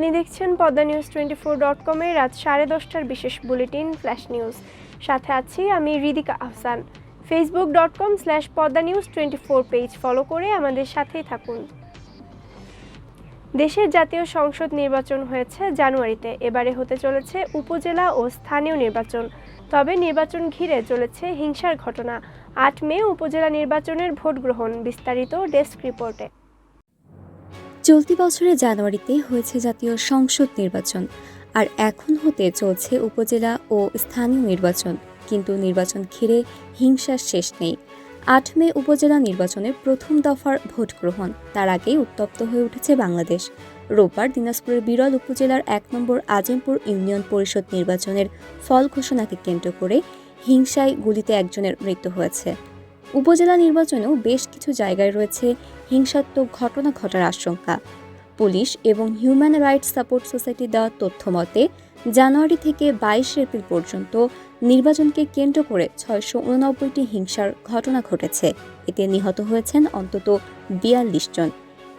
আপনি দেখছেন Padma news twenty four dot কমে রাত সাড়ে দশটার বিশেষ বুলেটিন ফ্ল্যাশ নিউজ। সাথে আছি আমি Ridika Ahsan. Facebook dot com slash Padma news twenty four page follow করে আমাদের সাথেই থাকুন। দেশের জাতীয় সংসদ নির্বাচন হয়েছে জানুয়ারিতে। এবারে হতে চলেছে উপজেলা ও স্থানীয় নির্বাচন। তবে নির্বাচন ঘিরে চলেছে হিংসার ঘটনা। আট মে উপজেলা নির্বাচনের ভোট গ্রহণ বিস্তারিত ডেস্ক রিপোর্টে। চলতি বছরের জানুয়ারিতে হয়েছে জাতীয় সংসদ নির্বাচন, আর এখন হতে চলছে উপজেলা ও স্থানীয় নির্বাচন, কিন্তু নির্বাচন ঘিরে হিংসার শেষ নেই। আট মে উপজেলা নির্বাচনের প্রথম দফার ভোট গ্রহণ, তার আগেই উত্তপ্ত হয়ে উঠেছে বাংলাদেশ। রোববার দিনাজপুরের বিরল উপজেলার এক নম্বর আজিমপুর ইউনিয়ন পরিষদ নির্বাচনের ফল ঘোষণাকে কেন্দ্র করে হিংসায় গুলিতে একজনের মৃত্যু হয়েছে। উপজেলা নির্বাচনেও বেশ কিছু জায়গায় রয়েছে হিংসাত্মক ঘটনা ঘটার আশঙ্কা। পুলিশ এবং হিউম্যান রাইটস সাপোর্ট সোসাইটি দেওয়া তথ্য মতে, জানুয়ারি থেকে বাইশ এপ্রিল পর্যন্ত নির্বাচনকে কেন্দ্র করে ছয়শো উননব্বইটি হিংসার ঘটনা ঘটেছে। এতে নিহত হয়েছেন অন্তত বিয়াল্লিশ জন।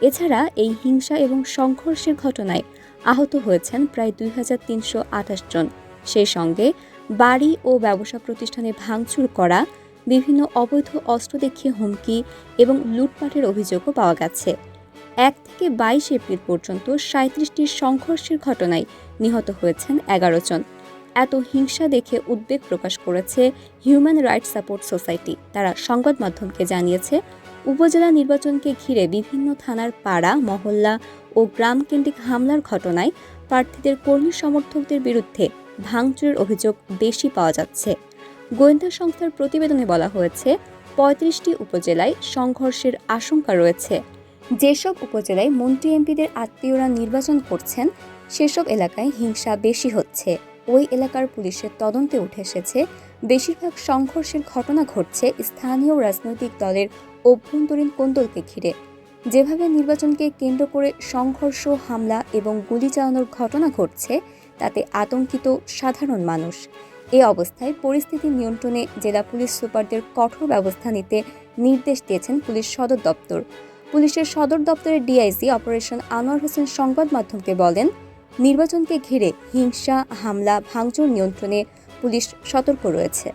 এছাড়া এই হিংসা এবং সংঘর্ষের ঘটনায় আহত হয়েছেন প্রায় দুই হাজার তিনশো আঠাশ জন। সেই সঙ্গে বাড়ি ও ব্যবসা প্রতিষ্ঠানে ভাঙচুর করা বিভিন্ন অবৈধ অস্ত্র দেখিয়ে হুমকি এবং লুটপাটের অভিযোগও পাওয়া গেছে। এক থেকে বাইশ এপ্রিল পর্যন্ত সাঁত্রিশটি সংঘর্ষের ঘটনায় নিহত হয়েছেন এগারো জন। এত হিংসা দেখে উদ্বেগ প্রকাশ করেছে হিউম্যান রাইটস সাপোর্ট সোসাইটি তারা সংবাদ মাধ্যমকে জানিয়েছে, উপজেলা নির্বাচনকে ঘিরে বিভিন্ন থানার পাড়া, মহল্লা ও গ্রামকেন্দ্রিক হামলার ঘটনায় প্রার্থীদের কর্মী সমর্থকদের বিরুদ্ধে ভাঙচুরের অভিযোগ বেশি পাওয়া যাচ্ছে। গোয়েন্দা সংস্থার প্রতিবেদনে বলা হয়েছে, পঁয়ত্রিশটি উপজেলায় সংঘর্ষের আশঙ্কা রয়েছে। যেসব উপজেলায় মন্ত্রী এমপিদের আত্মীয়রা নির্বাচন করছেন, সেসব এলাকায় হিংসা বেশি হচ্ছে। ওই এলাকার পুলিশের তদন্তে উঠে এসেছে, বেশিরভাগ সংঘর্ষের ঘটনা ঘটছে স্থানীয় রাজনৈতিক দলের অভ্যন্তরীণ কোন্দলকে ঘিরে। যেভাবে নির্বাচনকে কেন্দ্র করে সংঘর্ষ, হামলা এবং গুলি চালানোর ঘটনা ঘটছে, তাতে আতঙ্কিত সাধারণ মানুষ। এ অবস্থায় পরিস্থিতি নিয়ন্ত্রণে জেলা পুলিশ সুপারদের কঠোর ব্যবস্থা নিতে নির্দেশ দিয়েছেন পুলিশ সদর দপ্তর। পুলিশের সদর দপ্তরের ডিআইজি অপারেশন আনোয়ার হোসেন সংবাদ মাধ্যমকে বলেন, নির্বাচনকে ঘিরে হিংসা, হামলা, ভাঙচুর নিয়ন্ত্রণে পুলিশ সতর্ক রয়েছে।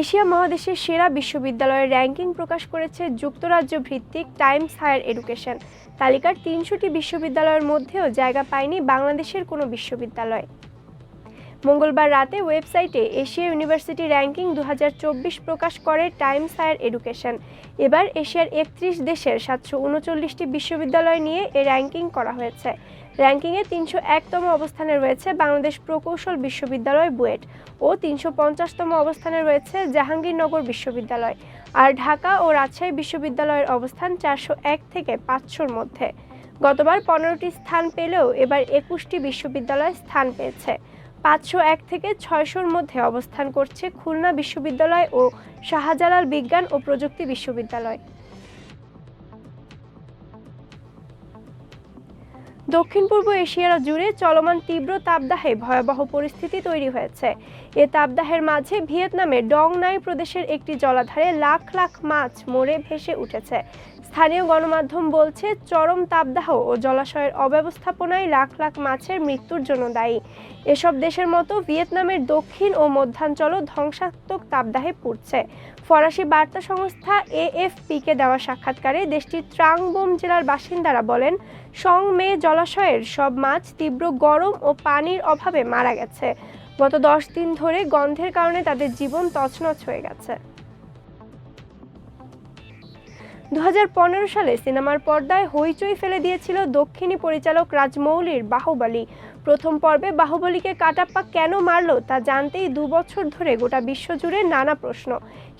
এশিয়া মহাদেশের সেরা বিশ্ববিদ্যালয়ের র্যাঙ্কিং প্রকাশ করেছে যুক্তরাজ্য ভিত্তিক টাইমস হায়ার এডুকেশন। তালিকার তিনশোটি বিশ্ববিদ্যালয়ের মধ্যেও জায়গা পায়নি বাংলাদেশের কোনো বিশ্ববিদ্যালয়। মঙ্গলবার রাতে ওয়েবসাইটে এশিয়া ইউনিভার্সিটি র্যাঙ্কিং দু হাজার চব্বিশ প্রকাশ করে টাইমস হায়ার এডুকেশন। এবার এশিয়ার একত্রিশ দেশের সাতশো উনচল্লিশটি বিশ্ববিদ্যালয় নিয়ে এ র্যাঙ্কিং করা হয়েছে। র্যাঙ্কিংয়ে তিনশো একতম অবস্থানে রয়েছে বাংলাদেশ প্রকৌশল বিশ্ববিদ্যালয় বুয়েট ও তিনশো পঞ্চাশতম অবস্থানে রয়েছে জাহাঙ্গীরনগর বিশ্ববিদ্যালয়। আর ঢাকা ও রাজশাহী বিশ্ববিদ্যালয়ের অবস্থান চারশো এক থেকে পাঁচশোর মধ্যে। গতবার পনেরোটি স্থান পেলেও এবার একুশটি বিশ্ববিদ্যালয় স্থান পেয়েছে। পাঁচশো এক থেকে ছয়শোর মধ্যে অবস্থান করছে খুলনা বিশ্ববিদ্যালয় ও শাহজালাল বিজ্ঞান ও প্রযুক্তি বিশ্ববিদ্যালয়। দক্ষিণ পূর্ব এশিয়ার জুড়ে চলমান তীব্র তাপদাহে ভয়াবহ পরিস্থিতি তৈরি হয়েছে। এ তাপদাহের মাঝে ভিয়েতনামের ডং নাই প্রদেশের একটি জলাধারে লাখ লাখ মাছ মরে ভেসে উঠেছে। স্থানীয় গণমাধ্যম বলছে, চরম তাপদাহ ও জলাশয়ের অব্যবস্থাপনায় লাখ লাখ মাছের মৃত্যুর জন্য দায়ী। এসব দেশের মতো ভিয়েতনামের দক্ষিণ ও মধ্যাঞ্চলও ধ্বংসাত্মক তাপদাহে পুড়ছে। ফরাসি বার্তা সংস্থা এএফপিকে দেওয়া সাক্ষাৎকারে দেশটির ত্রাংবোম জেলার বাসিন্দারা বলেন, সং মে জলাশয়ের সব মাছ তীব্র গরম ও পানির অভাবে মারা গেছে। গত দশ দিন ধরে গন্ধের কারণে তাদের জীবন তছনছ হয়ে গেছে। দু হাজার পনেরো সালে সিনেমার পর্দায় হইচই ফেলে দিয়েছিল দক্ষিণী পরিচালক রাজমৌলির বাহুবলী। প্রথম পর্বে বাহুবলীকে কাটাপ্পা কেন মারল তা জানতেই দু বছর ধরে গোটা বিশ্বজুড়ে নানা প্রশ্ন।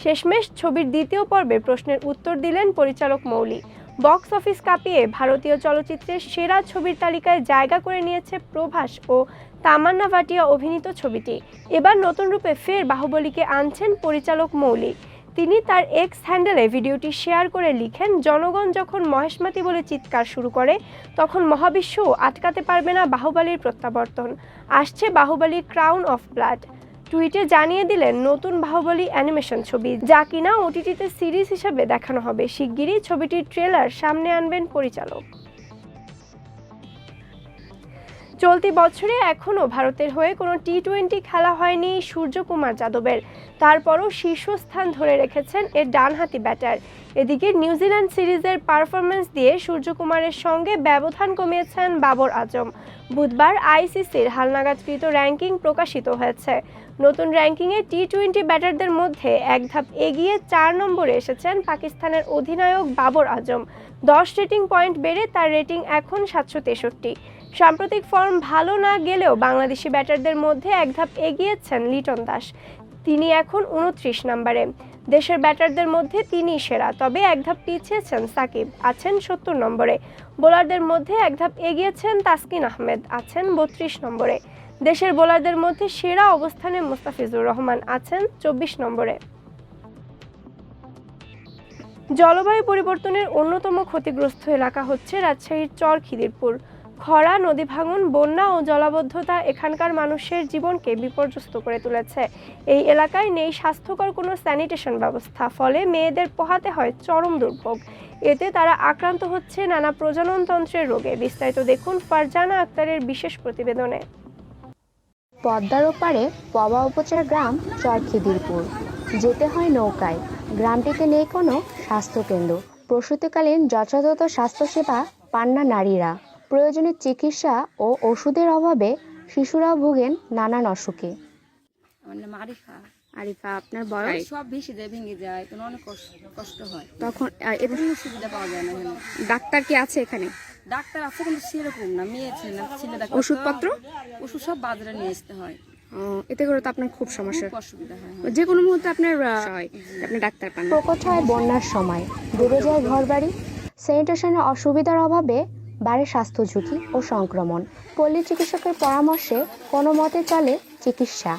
শেষমেশ ছবির দ্বিতীয় পর্বে প্রশ্নের উত্তর দিলেন পরিচালক মৌলি। বক্স অফিস কাঁপিয়ে ভারতীয় চলচ্চিত্রের সেরা ছবির তালিকায় জায়গা করে নিয়েছে প্রভাস ও তামান্না ভাটিয়া অভিনীত ছবিটি। এবার নতুন রূপে ফের বাহুবলীকে আনছেন পরিচালক মৌলি। তিনি তার এক্স হ্যান্ডেলে ভিডিওটি শেয়ার করে লিখেন, জনগণ যখন মহেশমাতি বলে চিৎকার শুরু করে, তখন মহাবিশ্বও আটকাতে পারবে না বাহুবলীর প্রত্যাবর্তন। আসছে বাহুবলী ক্রাউন অফ ব্লাড টুইটে জানিয়ে দিলেন, নতুন বাহুবলী অ্যানিমেশন ছবি, যা কিনা ওটিটিতে সিরিজ হিসেবে দেখানো হবে। শিগগিরই ছবিটির ট্রেলার সামনে আনবেন পরিচালক। চলতি বছরে এখনও ভারতের হয়ে কোনো টি টোয়েন্টি খেলা হয়নি সূর্যকুমার যাদবের। তারপরও শীর্ষস্থান ধরে রেখেছেন এর ডানহাতি ব্যাটার। এদিকে নিউজিল্যান্ড সিরিজের পারফরমেন্স দিয়ে সূর্যকুমারের সঙ্গে ব্যবধান কমিয়েছেন বাবর আজম। বুধবার আইসিসির হালনাগাদকৃত র্যাঙ্কিং প্রকাশিত হয়েছে। নতুন র্যাঙ্কিংয়ে টি টোয়েন্টি ব্যাটারদের মধ্যে এক ধাপ এগিয়ে চার নম্বরে এসেছেন পাকিস্তানের অধিনায়ক বাবর আজম। দশ রেটিং পয়েন্ট বেড়ে তার রেটিং এখন সাতশো তেষট্টি। সাম্প্রতিক ফর্ম ভালো না গেলেও বাংলাদেশি ব্যাটারদের মধ্যে এক ধাপ এগিয়েছেন লিটন দাস। তিনি এখন উনত্রিশ নম্বরে। দেশের ব্যাটারদের মধ্যে তিনি সেরা, তবে এক ধাপ পিছিয়েছেন সাকিব, আছেন সত্তর নম্বরে। বোলারদের মধ্যে এক ধাপ এগিয়েছেন তাসকিন আহমেদ, আছেন বত্রিশ নম্বরে। দেশের বোলারদের মধ্যে সেরা অবস্থানে মুস্তাফিজুর রহমান আছেন চব্বিশ নম্বরে। জলবায়ু পরিবর্তনের অন্যতম ক্ষতিগ্রস্ত এলাকা হচ্ছে রাজশাহীর চর খিদিরপুর খরা, নদী ভাঙন, বন্যা ও জলাবদ্ধতা এখানকার মানুষের জীবনকে বিপর্যস্ত করে তুলেছে। এই এলাকায় নেই স্বাস্থ্যকর কোনো স্যানিটেশন ব্যবস্থা, ফলে মেয়েদের পোহাতে হয় চরম দুর্ভোগ। এতে তারা আক্রান্ত হচ্ছে নানা প্রজননতন্ত্রের রোগে। বিস্তারিত দেখুন ফারজানা আক্তারের বিশেষ প্রতিবেদনে। পদ্মার ওপারে পবা উপচার গ্রাম চরখিদিরপুর। যেতে হয় নৌকায়। গ্রামটিতে নেই কোনো স্বাস্থ্যকেন্দ্র। প্রসূতিকালীন যথাযথ স্বাস্থ্যসেবা পান না নারীরা। প্রয়োজনে চিকিৎসা ও ওষুধের অভাবে শিশুরাও ভোগেন নানান অসুখে আমার নাম আরিফা। আরিফা আপনার এই সব যায় ভেঙে যায় তখন অনেক কষ্ট কষ্ট হয়। তখন কোনো সুবিধা পাওয়া যায় না ডাক্তার কি আছে এখানে? ডাক্তার আছে কিন্তু সেরকম না মেয়ে ছেলে ছেলে ডাক্তার। ওষুধপত্র? ওষুধ সব বাজারে নিয়ে আসতে হয়। এতে করে তো আপনার খুব সমস্যা। অসুবিধা হয় যে কোনো মুহূর্তে আপনার আপনি ডাক্তার পান। প্রকট হয় বন্যার সময়। ডুবে যায় ঘরবাড়ি। স্যানিটেশনের অসুবিধার অভাবে বাড়ে স্বাস্থ্য ঝুঁকি ও সংক্রমণ। পল্লী চিকিৎসকের পরামর্শে কোনো মতে চলে চিকিৎসা।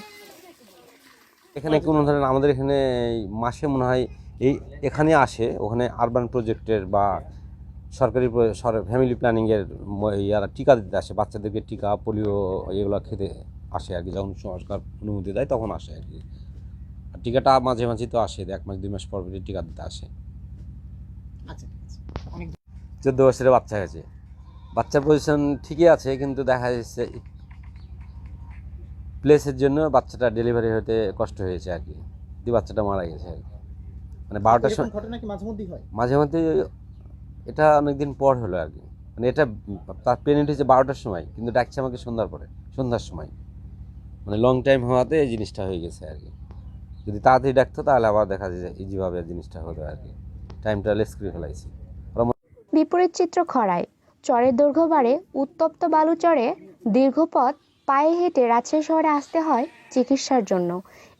এখানে কোনো ধরনের আমাদের এখানে এই মাসে মনে হয় এই এখানে আসে ওখানে আরবান প্রজেক্টের বা সরকারি ফ্যামিলি প্ল্যানিংয়ের ইয়ারা টিকা দিতে আসে বাচ্চাদেরকে টিকা পোলিও এগুলো খেতে আসে আর কি যখন সরকার অনুমতি দেয় তখন আসে আর কি। আর টিকাটা মাঝে মাঝে তো আসে এক মাস দুই মাস পর টিকা দিতে আসে। চোদ্দ বছরের বাচ্চা হয়েছে। বাচ্চার পজিশন ঠিকই আছে কিন্তু দেখা যাচ্ছে প্লেসের জন্য বাচ্চাটা ডেলিভারি হতে কষ্ট হয়েছে আর কি। দিয়ে বাচ্চাটা মারা গেছে আর কি। মানে বারোটার সময় ঘটনা কি মাঝে মধ্যেই হয়? মাঝে মধ্যে এটা অনেকদিন পর হলো আর কি। মানে এটা তার পেমেন্ট হয়েছে বারোটার সময় কিন্তু ডাকছে আমাকে সন্ধ্যার পরে সন্ধ্যার সময়। মানে লং টাইম হওয়াতে এই জিনিসটা হয়ে গেছে আর কি। যদি তাড়াতাড়ি ডাকতো তাহলে আবার দেখা যায় ইজিভাবে জিনিসটা হতো আর কি। টাইমটা লেস করে ফেলাইছি। বিপরীত চিত্র খরায়। চরের দৈর্ঘ্য বাড়ে উত্তপ্ত বালুচরে দীর্ঘ পথ পায়ে হেঁটে রাজশাহী শহরে আসতে হয় চিকিৎসার জন্য।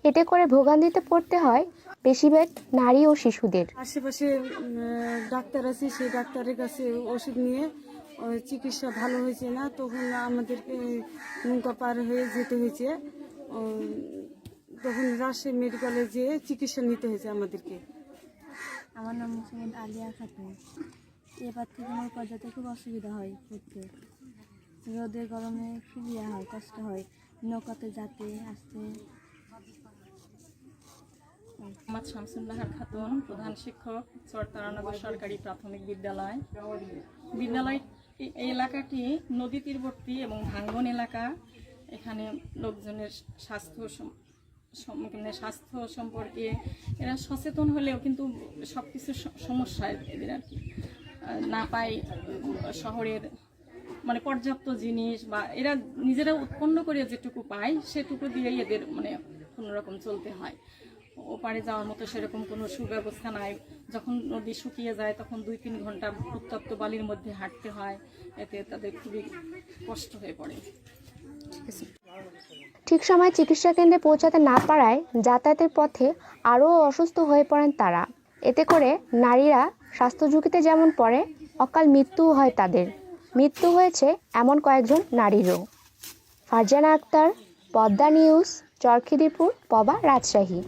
এতে করে ভোগান্তিতে পড়তে হয় বেশিরভাগ নারী ও শিশুদের। আশেপাশে ডাক্তার আছে সেই ডাক্তারের কাছে ওষুধ নিয়ে চিকিৎসা ভালো হয়েছে না তখন আমাদেরকে নৌকা পার হয়ে যেতে হয়েছে। তখন রাজশাহী মেডিকেলে যেয়ে চিকিৎসা নিতে হয়েছে আমাদেরকে। আমার নাম আলিয়া খাতুন। এবার থেকে আমার পর্যাতে খুব অসুবিধা হয় ঘুরতে। রোদে গরমে ইয়ে হয়, কষ্ট হয়। নৌকাতে যাতে, আসতে। মোহাম্মদ শামসুন্নাহার খাতুন, প্রধান শিক্ষক, চরতারানগর সরকারি প্রাথমিক বিদ্যালয়। বিদ্যালয় এই এলাকাটি নদী তীরবর্তী এবং ভাঙ্গন এলাকা। এখানে লোকজনের স্বাস্থ্য মানে স্বাস্থ্য সম্পর্কে এরা সচেতন হলেও কিন্তু সব কিছু সমস্যা এদের আর কি। না পায় শহরের মানে পর্যাপ্ত জিনিস বা এরা নিজেরা উৎপন্ন করে যেটুকু পায়, সেটুকু দিয়েই এদের মানে কোনো রকম চলতে হয়। ওপারে যাওয়ার মতো সেরকম কোনো সুব্যবস্থা নাই। যখন নদী শুকিয়ে যায়, তখন দুই তিন ঘণ্টা উত্তপ্ত বালির মধ্যে হাঁটতে হয়। এতে তাদের খুবই কষ্ট হয়ে পড়ে। ঠিক সময় চিকিৎসা কেন্দ্রে পৌঁছাতে না পারায় যাতায়াতের পথে আরও অসুস্থ হয়ে পড়েন তারা। এতে করে নারীরা স্বাস্থ্য ঝুঁকিতে যেমন পড়ে, অকাল মৃত্যুও হয় তাদের। মৃত্যু হয়েছে এমন কয়েকজন নারীরও। ফারজানা আক্তার, পদ্মা নিউজ, চরখিদিপুর, পবা, রাজশাহী।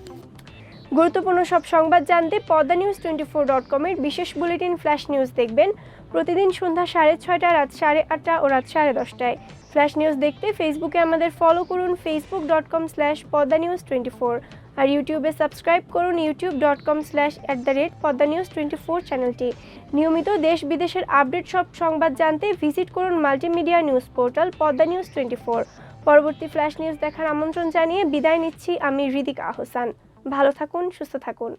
গুরুত্বপূর্ণ সব সংবাদ জানতে Padma news twenty four dot কমের বিশেষ বুলেটিন ফ্ল্যাশ নিউজ দেখবেন প্রতিদিন সন্ধ্যা সাড়ে ছয়টা, রাত সাড়ে আটটা ও রাত সাড়ে দশটায়। ফ্ল্যাশ নিউজ দেখতে ফেসবুকে আমাদের ফলো করুন Facebook dot com slash Padma news twenty four আর ইউটিউবে সাবস্ক্রাইব করুন YouTube dot com slash at the rate Padma news twenty four চ্যানেলটি নিয়মিত দেশ বিদেশের আপডেট সব সংবাদ জানতে ভিজিট করুন multimedia news portal Padma news twenty four পরবর্তী ফ্ল্যাশ নিউজ দেখার আমন্ত্রণ জানিয়ে বিদায় নিচ্ছি আমি হৃদিক আহসান। ভালো থাকুন, সুস্থ থাকুন।